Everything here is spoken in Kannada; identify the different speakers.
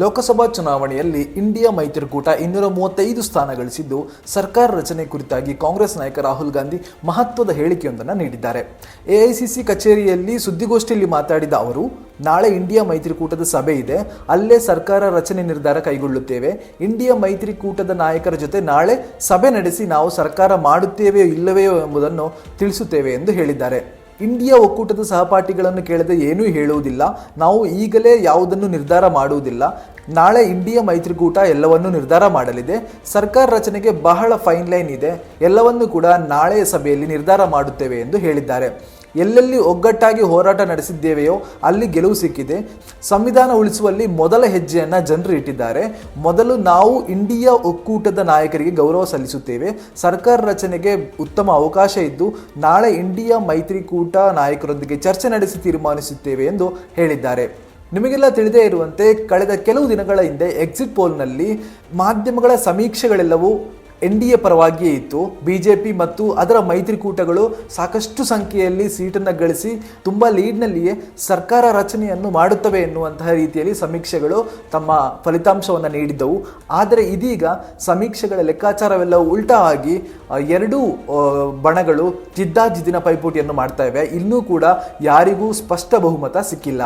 Speaker 1: ಲೋಕಸಭಾ ಚುನಾವಣೆಯಲ್ಲಿ ಇಂಡಿಯಾ ಮೈತ್ರಿಕೂಟ ಇನ್ನೂರ ಮೂವತ್ತೈದು ಸ್ಥಾನ ಗಳಿಸಿದ್ದು, ಸರ್ಕಾರ ರಚನೆ ಕುರಿತಾಗಿ ಕಾಂಗ್ರೆಸ್ ನಾಯಕ ರಾಹುಲ್ ಗಾಂಧಿ ಮಹತ್ವದ ಹೇಳಿಕೆಯೊಂದನ್ನು ನೀಡಿದ್ದಾರೆ. ಎಐಸಿಸಿ ಕಚೇರಿಯಲ್ಲಿ ಸುದ್ದಿಗೋಷ್ಠಿಯಲ್ಲಿ ಮಾತಾಡಿದ ಅವರು, ನಾಳೆ ಇಂಡಿಯಾ ಮೈತ್ರಿಕೂಟದ ಸಭೆ ಇದೆ. ಅಲ್ಲೇ ಸರ್ಕಾರ ರಚನೆ ನಿರ್ಧಾರ ಕೈಗೊಳ್ಳುತ್ತೇವೆ. ಇಂಡಿಯಾ ಮೈತ್ರಿಕೂಟದ ನಾಯಕರ ಜೊತೆ ನಾಳೆ ಸಭೆ ನಡೆಸಿ ನಾವು ಸರ್ಕಾರ ಮಾಡುತ್ತೇವೆಯೋ ಇಲ್ಲವೆಯೋ ಎಂಬುದನ್ನು ತಿಳಿಸುತ್ತೇವೆ ಎಂದು ಹೇಳಿದ್ದಾರೆ. ಇಂಡಿಯಾ ಒಕ್ಕೂಟದ ಸಹಪಾಠಿಗಳನ್ನು ಕೇಳದೆ ಏನೂ ಹೇಳುವುದಿಲ್ಲ. ನಾವು ಈಗಲೇ ಯಾವುದನ್ನು ನಿರ್ಧಾರ ಮಾಡುವುದಿಲ್ಲ. ನಾಳೆ ಇಂಡಿಯಾ ಮೈತ್ರಿಕೂಟ ಎಲ್ಲವನ್ನೂ ನಿರ್ಧಾರ ಮಾಡಲಿದೆ. ಸರ್ಕಾರ ರಚನೆಗೆ ಬಹಳ ಫೈನ್ ಲೈನ್ ಇದೆ. ಎಲ್ಲವನ್ನೂ ಕೂಡ ನಾಳೆಯ ಸಭೆಯಲ್ಲಿ ನಿರ್ಧಾರ ಮಾಡುತ್ತೇವೆ ಎಂದು ಹೇಳಿದ್ದಾರೆ. ಎಲ್ಲೆಲ್ಲಿ ಒಗ್ಗಟ್ಟಾಗಿ ಹೋರಾಟ ನಡೆಸಿದ್ದೇವೆಯೋ ಅಲ್ಲಿ ಗೆಲುವು ಸಿಕ್ಕಿದೆ. ಸಂವಿಧಾನ ಉಳಿಸುವಲ್ಲಿ ಮೊದಲ ಹೆಜ್ಜೆಯನ್ನು ಜನರು ಇಟ್ಟಿದ್ದಾರೆ. ಮೊದಲು ನಾವು ಇಂಡಿಯಾ ಒಕ್ಕೂಟದ ನಾಯಕರಿಗೆ ಗೌರವ ಸಲ್ಲಿಸುತ್ತೇವೆ. ಸರ್ಕಾರ ರಚನೆಗೆ ಉತ್ತಮ ಅವಕಾಶ ಇದ್ದು, ನಾಳೆ ಇಂಡಿಯಾ ಮೈತ್ರಿಕೂಟ ನಾಯಕರೊಂದಿಗೆ ಚರ್ಚೆ ನಡೆಸಿ ತೀರ್ಮಾನಿಸುತ್ತೇವೆ ಎಂದು ಹೇಳಿದ್ದಾರೆ. ನಿಮಗೆಲ್ಲ ತಿಳಿದೇ ಇರುವಂತೆ, ಕಳೆದ ಕೆಲವು ದಿನಗಳ ಹಿಂದೆ ಎಕ್ಸಿಟ್ ಪೋಲ್ನಲ್ಲಿ ಮಾಧ್ಯಮಗಳ ಸಮೀಕ್ಷೆಗಳೆಲ್ಲವೂ ಎನ್ ಡಿ ಎ ಪರವಾಗಿಯೇ ಇತ್ತು. ಬಿ ಜೆ ಪಿ ಮತ್ತು ಅದರ ಮೈತ್ರಿಕೂಟಗಳು ಸಾಕಷ್ಟು ಸಂಖ್ಯೆಯಲ್ಲಿ ಸೀಟನ್ನು ಗಳಿಸಿ ತುಂಬ ಲೀಡ್ನಲ್ಲಿಯೇ ಸರ್ಕಾರ ರಚನೆಯನ್ನು ಮಾಡುತ್ತವೆ ಎನ್ನುವಂತಹ ರೀತಿಯಲ್ಲಿ ಸಮೀಕ್ಷೆಗಳು ತಮ್ಮ ಫಲಿತಾಂಶವನ್ನು ನೀಡಿದ್ದವು. ಆದರೆ ಇದೀಗ ಸಮೀಕ್ಷೆಗಳ ಲೆಕ್ಕಾಚಾರವೆಲ್ಲ ಉಲ್ಟಾ ಆಗಿ ಎರಡೂ ಬಣಗಳು ಜಿದ್ದಾಜಿದ್ದಿನ ಪೈಪೋಟಿಯನ್ನು ಮಾಡ್ತಾ ಇವೆ. ಇನ್ನೂ ಕೂಡ ಯಾರಿಗೂ ಸ್ಪಷ್ಟ ಬಹುಮತ ಸಿಕ್ಕಿಲ್ಲ.